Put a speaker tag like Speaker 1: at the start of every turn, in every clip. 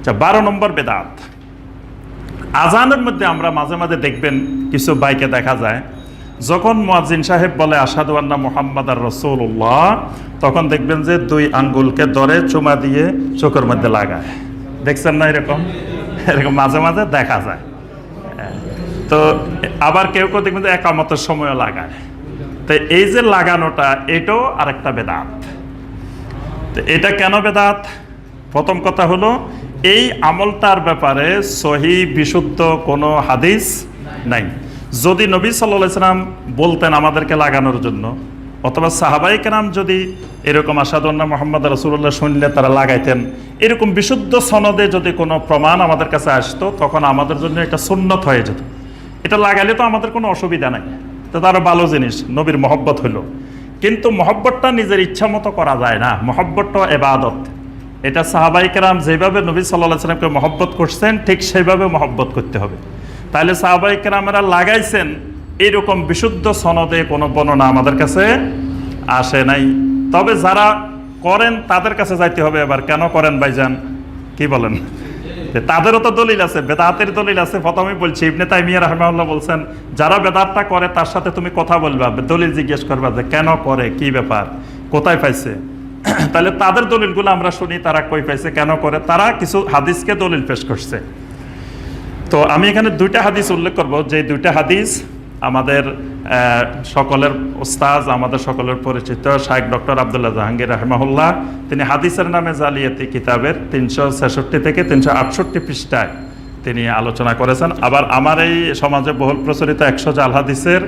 Speaker 1: আচ্ছা বারো নম্বর বেদাত। আজানের মধ্যে আমরা মাঝে মাঝে দেখবেন কিছু বাইকে দেখা যায়, যখন মুয়াজ্জিন সাহেব বলে আসাদু আন্না মোহাম্মদ আর রসুল্লাহ তখন দেখবেন যে দুই আঙ্গুলকে ধরে চুমা দিয়ে চোখের মধ্যে লাগায়। দেখছেন না এরকম? এরকম মাঝে মাঝে দেখা যায়। তো আবার কেউ কেউ দেখবেন যে একামতের সময়ও লাগায়। তো এই যে লাগানোটা, এটাও আরেকটা বেদাত। তো এটা কেন বেদাত? প্রথম কথা হলো এই আমলটার ব্যাপারে সহি বিশুদ্ধ কোনো হাদিস নাই। যদি নবী সাল্লাম বলতেন আমাদেরকে লাগানোর জন্য, অথবা সাহাবাই কেরাম যদি এরকম আসাদুল্লাহ মোহাম্মদ রসুল্লাহ শুনলে তারা লাগাইতেন, এরকম বিশুদ্ধ সনদে যদি কোনো প্রমাণ আমাদের কাছে আসতো, তখন আমাদের জন্য এটা সুন্নত হয়ে যেত। এটা লাগাইলে তো আমাদের কোনো অসুবিধা নাই। তো তারও ভালো জিনিস, নবীর মহব্বত হইল। কিন্তু মহব্বতটা নিজের ইচ্ছা মতো করা যায় না। মহব্বতটা এবাদত। এটা সাহাবাই কেরাম যেভাবে নবী সাল্লাহ সাল্লামকে মহব্বত করছেন, ঠিক সেভাবে মহব্বত করতে হবে। তাহলে সাহাবাই কেরামেরা লাগাইছেন এইরকম বিশুদ্ধ সনদে কোনো বর্ণনা আমাদের কাছে আসে নাই। তবে যারা করেন, তাদের কাছে যাইতে হবে এবার। কেন করেন ভাইজান? কি বলেন? তাদেরও তো দলিল আছে, বেদাতের দলিল আছে। প্রথমেই বলছি, ইবনে তাইমিয়া রহমাউল্লাহ বলছেন, যারা বেদাতটা করে, তার সাথে তুমি কথা বলবা, দলিল জিজ্ঞেস করবা যে কেন করে, কি ব্যাপার, কোথায় পাইছে? তাহলে তাদের দলিলগুলো আমরা শুনি, তারা কই পাইছে, কেন করে, তারা কিছু হাদিসকে দলিল পেশ করছে। তো আমি এখানে দুইটা হাদিস উল্লেখ করব, যে দুইটা হাদিস আমাদের সকলের ওস্তাজ আমাদের সকলের পরিচিত শাহেক ডক্টর আবদুল্লাহ জাহাঙ্গীর রহমাহুল্লাহ। তিনি হাদিসের নামে জালিয়াতি কিতাবের তিনশো ছেষট্টি থেকে তিনশো আটষট্টি পৃষ্ঠায় তিনি আলোচনা করেছেন। আবার আমার এই সমাজে বহুল প্রচলিত একশো জাল হাদিসের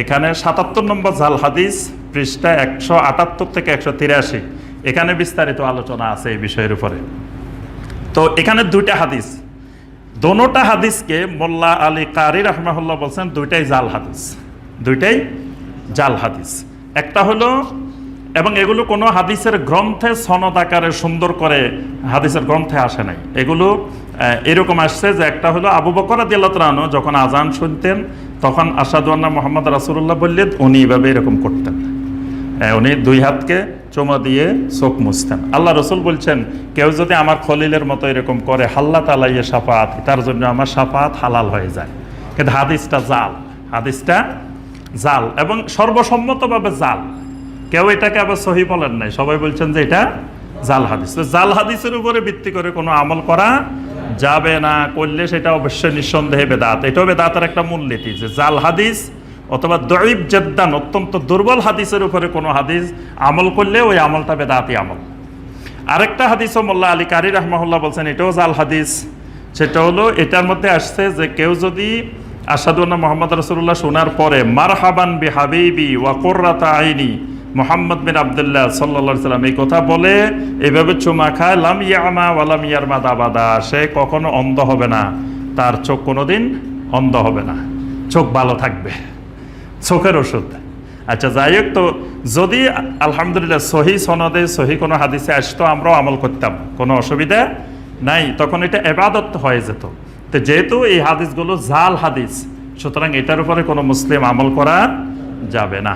Speaker 1: এখানে সাতাত্তর নম্বর জাল হাদিস পৃষ্ঠা একশো আটাত্তর থেকে একশো তিরাশি। এখানে বিস্তারিত আলোচনা আছে এই বিষয়ের উপরে। তো এখানে দুইটা হাদিস। দোনোটা হাদিসকে মোল্লা আলী কারি রহমাহুল্লাহ বলছেন, দুইটাই জাল হাদিস। দুইটাই জাল হাদিস। একটা হলো, এবং এগুলো কোনো হাদিসের গ্রন্থে সনদ আকারে সুন্দর করে হাদিসের গ্রন্থে আসে নাই। এগুলো এরকম আসছে যে একটা হলো আবু বকর দিল্লাতরানো যখন আজান শুনতেন, তখন আসাদুল্লাহ মোহাম্মদ রাসুল্লাহ বললেন, উনি এইভাবে এরকম করতেন। উনি দুই হাতকে চুমা দিয়ে চোখ মুছতেন। আল্লাহ রসুল বলছেন, কেউ যদি আমার খলিলের মতো এরকম করে হাল্লা তালাইয়ে সাফাত তার জন্য আমার সাফাত হালাল হয়ে যায়। কিন্তু হাদিসটা জাল হাদিসটা জাল এবং সর্বসম্মতভাবে জাল। কেউ এটাকে আবার সহি বলেন নাই, সবাই বলছেন যে এটা জাল হাদিস। তো জাল হাদিসের উপরে ভিত্তি করে কোনো আমল করা যাবে না, করলে সেটা অবশ্যই নিঃসন্দেহে বেদাত। এটাও বেদাতের একটা মূলনীতি যে জাল হাদিস অথবা দরিব জেদ্দান, অত্যন্ত দুর্বল হাদিসের উপরে কোনো হাদিস আমল করলে ওই আমলটা বেদাতি আমল। আরেকটা হাদিসও মোল্লা আলী কারি রহমাহুল্লাহ বলছেন, এটাও জাল হাদিস। সেটা হলো, এটার মধ্যে আসছে যে কেউ যদি আসাদুল্লাহ মোহাম্মদ রসুল্লাহ শোনার পরে মার হাবান বি হাবিবি ওয়াকর্রাতা আইনি মোহাম্মদ বিন আবদুল্লাহ সাল্লা সাল্লাম এই কথা বলে, এভাবে চুমা খায়, লাম ইয়ামা ওয়ালাম ইয়ারমা দাবাদা সে কখনো অন্ধ হবে না। তার চোখ কোনোদিন অন্ধ হবে না। চোখ ভালো থাকবে। চোখের ওষুধ। আচ্ছা যাই হোক তো যদি আলহামদুলিল্লাহ সহি সনদে সহি কোনো হাদিসে আসতো আমরাও আমল করতাম, কোনো অসুবিধা নাই। তখন এটা এবাদত হয়ে যেত। তো যেহেতু এই হাদিসগুলো জাল হাদিস, সুতরাং এটার উপরে কোনো মুসলিম আমল করা যাবে না।